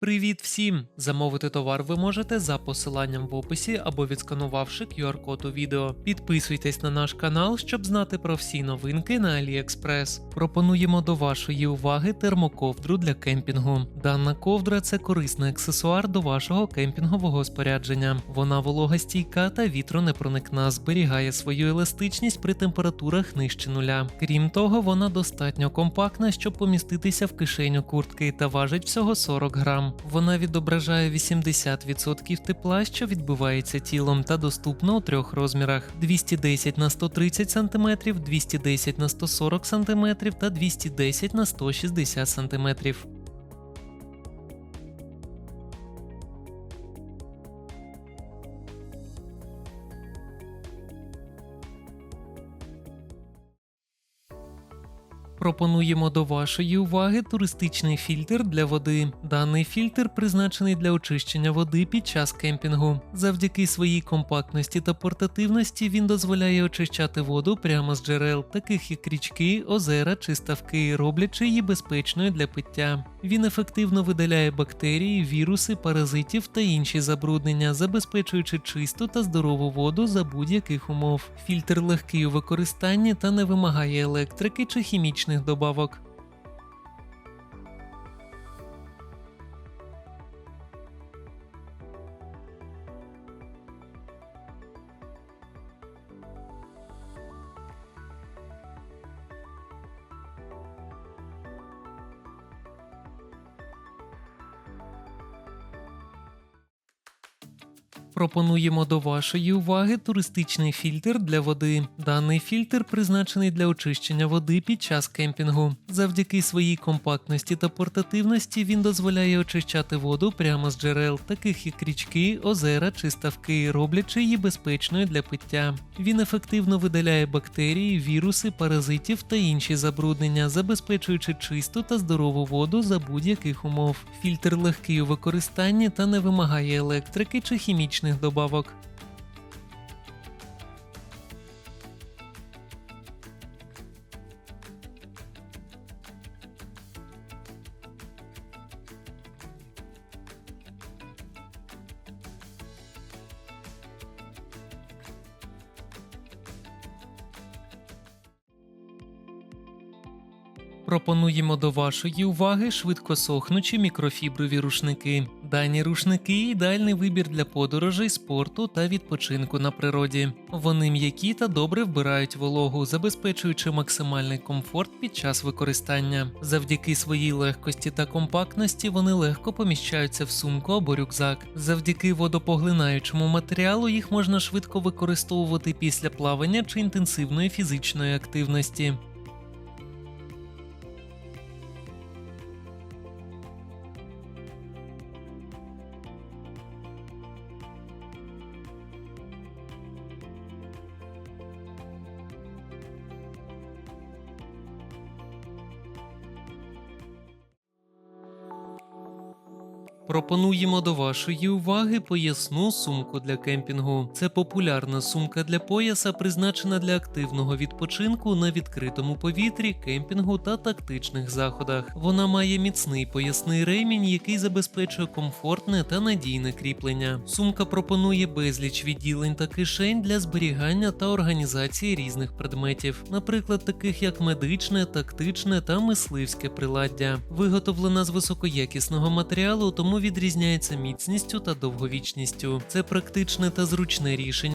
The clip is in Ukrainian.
Привіт всім! Замовити товар ви можете за посиланням в описі або відсканувавши QR-код у відео. Підписуйтесь на наш канал, щоб знати про всі новинки на AliExpress. Пропонуємо до вашої уваги термоковдру для кемпінгу. Дана ковдра це корисний аксесуар до вашого кемпінгового спорядження. Вона вологостійка та вітронепроникна, зберігає свою еластичність при температурах нижче нуля. Крім того, вона достатньо компактна, щоб поміститися в кишеню куртки та важить всього 40 грам. Вона відображає 80% тепла, що відбивається тілом, та доступна у трьох розмірах: 210 на 130 см, 210 на 140 см та 210 на 160 см. Пропонуємо до вашої уваги туристичний фільтр для води. Даний фільтр призначений для очищення води під час кемпінгу. Завдяки своїй компактності та портативності він дозволяє очищати воду прямо з джерел, таких як річки, озера чи ставки, роблячи її безпечною для пиття. Він ефективно видаляє бактерії, віруси, паразитів та інші забруднення, забезпечуючи чисту та здорову воду за будь-яких умов. Фільтр легкий у використанні та не вимагає електрики чи хімічних добавок. Пропонуємо до вашої уваги туристичний фільтр для води. Даний фільтр призначений для очищення води під час кемпінгу. Завдяки своїй компактності та портативності він дозволяє очищати воду прямо з джерел, таких як річки, озера чи ставки, роблячи її безпечною для пиття. Він ефективно видаляє бактерії, віруси, паразитів та інші забруднення, забезпечуючи чисту та здорову воду за будь-яких умов. Фільтр легкий у використанні та не вимагає електрики чи хімічних добавок. Пропонуємо до вашої уваги швидкосохнучі мікрофіброві рушники. Дані рушники ідеальний вибір для подорожей, спорту та відпочинку на природі. Вони м'які та добре вбирають вологу, забезпечуючи максимальний комфорт під час використання. Завдяки своїй легкості та компактності вони легко поміщаються в сумку або рюкзак. Завдяки водопоглинаючому матеріалу їх можна швидко використовувати після плавання чи інтенсивної фізичної активності. Пропонуємо до вашої уваги поясну сумку для кемпінгу. Це популярна сумка для пояса, призначена для активного відпочинку на відкритому повітрі, кемпінгу та тактичних заходах. Вона має міцний поясний ремінь, який забезпечує комфортне та надійне кріплення. Сумка пропонує безліч відділень та кишень для зберігання та організації різних предметів, наприклад, таких як медичне, тактичне та мисливське приладдя. Виготовлена з високоякісного матеріалу, тому відрізняється міцністю та довговічністю. Це практичне та зручне рішення.